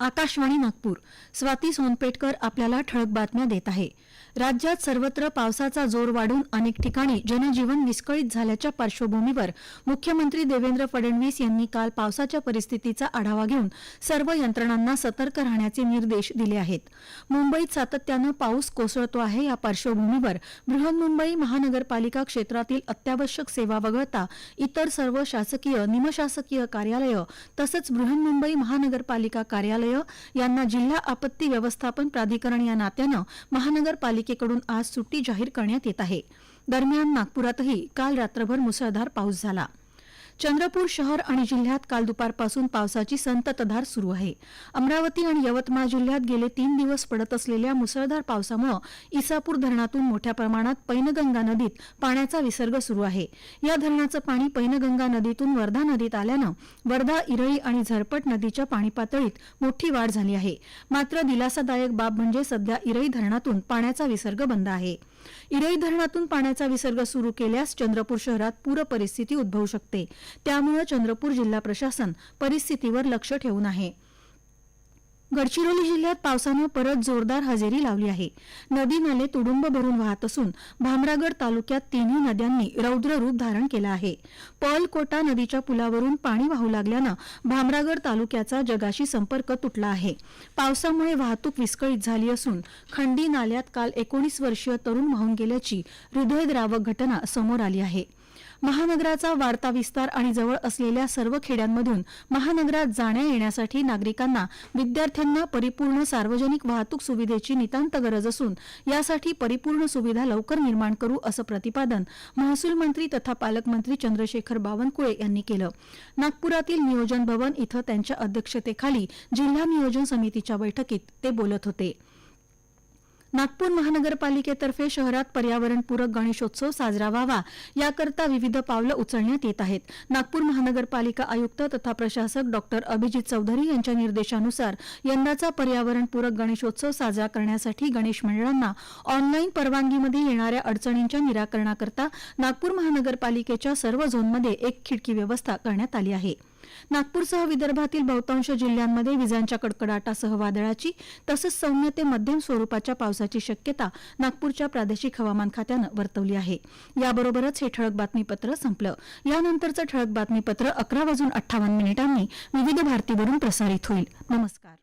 आकाशवाणी नागपूर. स्वाती सोनपेटकर आपल्याला ठळक बातम्या देत आहे. राज्यात सर्वत्र पावसाचा जोर वाढून अनेक ठिकाणी जनजीवन विस्कळीत झाल्याच्या पार्श्वभूमीवर मुख्यमंत्री देवेंद्र फडणवीस यांनी काल पावसाच्या परिस्थितीचा आढावा घेऊन सर्व यंत्रणांना सतर्क राहण्याचे निर्देश दिले आहेत. मुंबईत सातत्यानं पाऊस कोसळतो आहे या पार्श्वभूमीवर बृहन्मुंबई महानगरपालिका क्षेत्रातील अत्यावश्यक सेवा वगळता इतर सर्व शासकीय निमशासकीय कार्यालयं तसंच बृहन्मुंबई महानगरपालिका कार्यालय यांना जिल्हा आपत्ती व्यवस्थापन प्राधिकरण या नात्यानं महानगरपालिकेकडून आज सुट्टी जाहीर करण्यात येत आहे. दरम्यान नागपुरातही काल रात्रभर मुसळधार पाऊस झाला. चंद्रपूर शहर आणि जिल्ह्यात काल दुपारपासून पावसाची संततधार सुरू आहे. अमरावती आणि यवतमाळ जिल्ह्यात गेले तीन दिवस पडत असलेल्या मुसळधार पावसामुळे इसापूर धरणातून मोठ्या प्रमाणात पैनगंगा नदीत पाण्याचा विसर्ग सुरू आहे. या धरणाचं पाणी पैनगंगा नदीतून वर्धा नदीत आल्यानं वर्धा इरळी आणि झरपट नदीच्या पाणी पातळीत मोठी वाढ झाली आहे. मात्र दिलासादायक बाब म्हणजे सध्या इरळी धरणातून पाण्याचा विसर्ग बंद आहे. इरई धरणातून पाण्याचा विसर्ग सुरू केल्यास चंद्रपूर शहरात पूर परिस्थिती उद्भवू शकते. त्यामुळे चंद्रपूर जिल्हा प्रशासन परिस्थितीवर लक्ष ठेवून आहे. गडचिरोली जिल्ह्यात पावसानं परत जोरदार हजेरी लावली आहे. नदी नाले तुडुंब भरून वाहत असून भामरागड तालुक्यात तिन्ही नद्यांनी रौद्र रूप धारण केलं आहे. पर्लकोटा नदीच्या पुलावरून पाणी वाहू लागल्यानं भामरागड तालुक्याचा जगाशी संपर्क तुटला आहे. पावसामुळे वाहतूक विस्कळीत झाली असून खंडी नाल्यात काल एकोणीस वर्षीय तरुण वाहून गेल्याची हृदयद्रावक घटना समोर आली आहे. महानगराचा वाढता विस्तार आणि जवळ असलेल्या सर्व खेड्यांमधून महानगरात जाण्या येण्यासाठी नागरिकांना विद्यार्थी विद्यार्थ्यांना परिपूर्ण सार्वजनिक वाहतूक सुविधेची नितांत गरज असून यासाठी परिपूर्ण सुविधा लवकर निर्माण करू असं प्रतिपादन महसूल मंत्री तथा पालकमंत्री चंद्रशेखर बावनकुळे यांनी केलं. नागपुरातील नियोजन भवन इथं त्यांच्या अध्यक्षतेखाली जिल्हा नियोजन समितीच्या बैठकीत ते बोलत होते. नागपूर महानगरपालिकेतर्फे शहरात पर्यावरणपूरक गणेशोत्सव साजरा व्हावा. याकरता विविध पावलं उचलण्यात येत आहेत. नागपूर महानगरपालिका आयुक्त तथा प्रशासक डॉक्टर अभिजित चौधरी यांच्या निर्देशानुसार यंदाचा पर्यावरणपूरक गणेशोत्सव साजरा करण्यासाठी गणेश मंडळांना ऑनलाईन परवानगीमध्ये येणाऱ्या अडचणींच्या निराकरणाकरता नागपूर महानगरपालिकेच्या सर्व झोनमध्ये एक खिडकी व्यवस्था करण्यात आली आहे. नागपूरसह विदर्भातील बहुतांश जिल्ह्यांमध्ये विजांच्या कडकडाटासह वादळाची तसंच सौम्य ते मध्यम स्वरूपाच्या पावसाची शक्यता नागपूरच्या प्रादेशिक हवामान खात्यानं वर्तवली आहे. याबरोबरच हे ठळक बातमीपत्र संपलं. यानंतरचं ठळक बातमीपत्र अकरा वाजून अठ्ठावन्न मिनिटांनी विविध भारतीवरून प्रसारित होईल. नमस्कार.